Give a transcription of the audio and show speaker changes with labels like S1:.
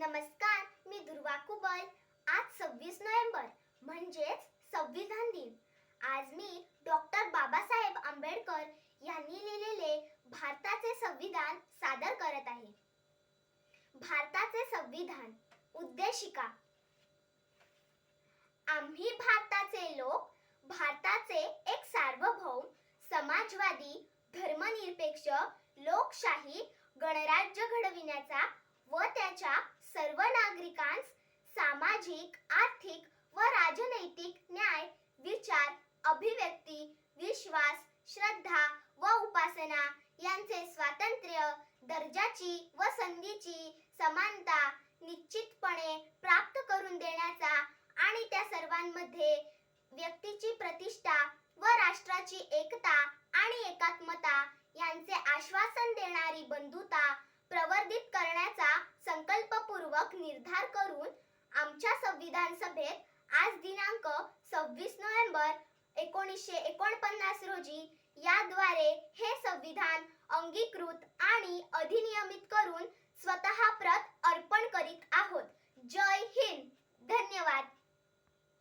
S1: नमस्कार मी दुर्वा कुबल. आज सव्वीस नोव्हेंबर म्हणजेच संविधान दिन. आज मी डॉक्टर बाबासाहेब आंबेडकर यांनी लिहिलेले भारताचे संविधान सादर करत आहे. भारताचे संविधान उद्देशिका. आम्ही भारताचे लोक भारताचे एक सार्वभौम समाजवादी धर्मनिरपेक्ष लोकशाही गणराज्य घडविण्याचा सामाजिक आर्थिक व राजनैतिक न्याय विचार अभिव्यक्ती विश्वास श्रद्धा व उपासना यांचे स्वातंत्र्य दर्जाची व संधीची समानता निश्चितपणे प्राप्त करून देण्याचा आणि त्या सर्वांमध्ये व्यक्तीची प्रतिष्ठा व राष्ट्राची एकता आणि एकात्मता यांचे आश्वासन देणारी बंधुता सव्वीस नोव्हेंबर एकोणीसशे एकोणपन्नास रोजी याद्वारे हे संविधान अंगीकृत आणि अधिनियमित